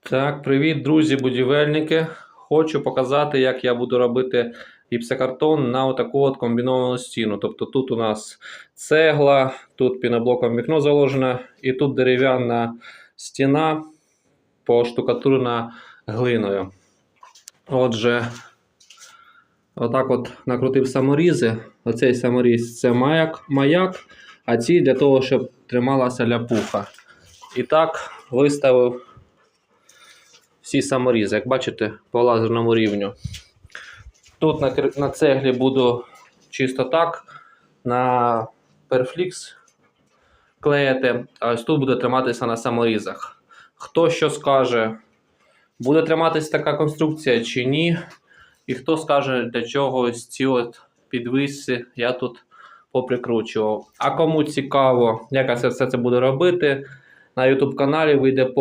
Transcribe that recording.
Так, привіт, друзі, будівельники. Хочу показати, як я буду робити гіпсокартон на отаку от комбіновану стіну. Тобто тут у нас цегла, тут піноблоком вікно заложено, і тут дерев'яна стіна поштукатурена глиною. Отже, отак от накрутив саморізи. Оцей саморіз це маяк, маяк, а ці для того, щоб трималася ляпуха. І так виставив всі саморізи, як бачите, по лазерному рівню. Тут на, на цеглі буду чисто так, на перфлікс клеїти, а ось тут буде триматися на саморізах. Хто що скаже, буде триматися така конструкція чи ні? І хто скаже, для чого ось ці от підвиси я тут поприкручував. А кому цікаво, як я все це буду робити, на YouTube каналі вийде повне